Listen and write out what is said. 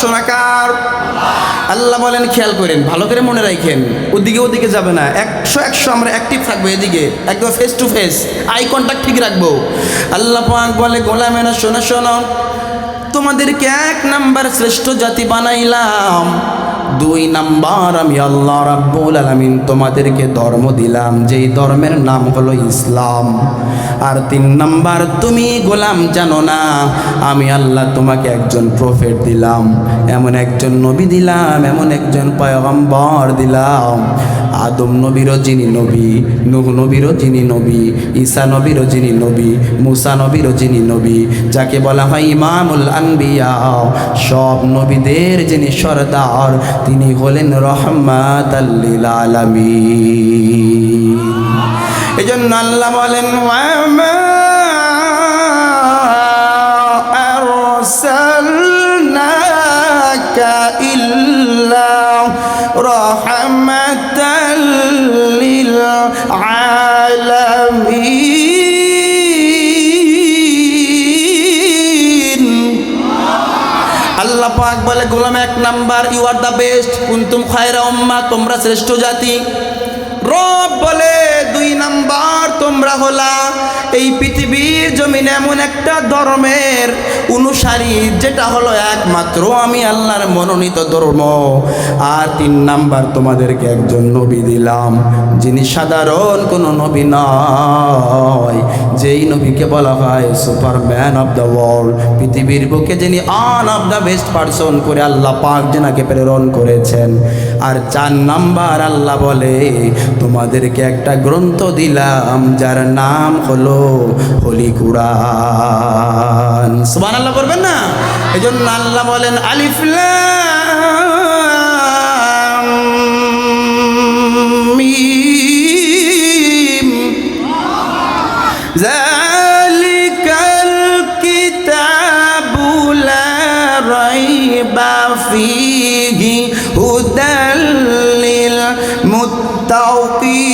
দেখাশোনা কার? আল্লাহ বলেন, খেয়াল করেন, ভালো করে মনে রাখেন, ওদিকে ওদিকে যাবে না। একশো একশো আমরা অ্যাক্টিভ থাকব এদিকে, একদম face to face eye contact ঠিক রাখব। আল্লাহ পাক বলে গোলামেরা শোনা, শোনো। তোমাদেরকে এক নাম্বার শ্রেষ্ঠ জাতি বানাইলাম। দুই নাম্বার আমি আল্লাহ রাব্বুল আলামিন তোমাদেরকে ধর্ম দিলাম, যেই ধর্মের নাম হলো ইসলাম। আর তিন নাম্বার, তুমি গোলাম জানো না, আমি আল্লাহ তোমাকে একজন প্রফেট দিলাম, এমন একজন নবী দিলাম, এমন একজন পয়গম্বর দিলাম। আদম নবীরও যিনি নবী, নুহ নবীরও যিনি নবী, ঈসা নবীরও যিনি নবী, মুসা নবীরও যিনি নবী, যাকে বলা হয় ইমামুল আনবিয়া, সব নবীদের যিনি সর্দার, তিনি হলেন রহমাত আল্লিল আলামিন। এই জন্য আল্লাহ বলেন লিল আলামিন আল্লাহ পাক বলে, গোলাম এক number you are the best কুন্তুম খায়রা উম্মা, তোমরা শ্রেষ্ঠ জাতি। রব বলে, দুই নাম্বার তোমরা হলা, এই জমিনে এমন একটা ধর্মের অনুসারী, যেটা হলো একমাত্র আমি আল্লাহর মনোনীত ধর্ম। আর তিন নাম্বার তোমাদেরকে একজন নবী দিলাম, যিনি সাধারণ কোনো নবী নয়। যেই নবীকে বলা হয় superman of the world. পৃথিবীর বুকে যিনি one of the best person করে আল্লাহ পাক যেনাকে প্রেরণ করেছেন। আর চার নাম্বার আল্লাহ বলে, তোমাদেরকে একটা গ্রন্থ দিলাম, যার নাম হলো হলি কুরআন। সুবান আল্লাহ করবেন না? এই জন্য আল্লাহ বলেন আলিফলাম মিম। জালিকাল কিতাবু লা রাইবা ফিহি হুদাল লিল মুত্তাকিন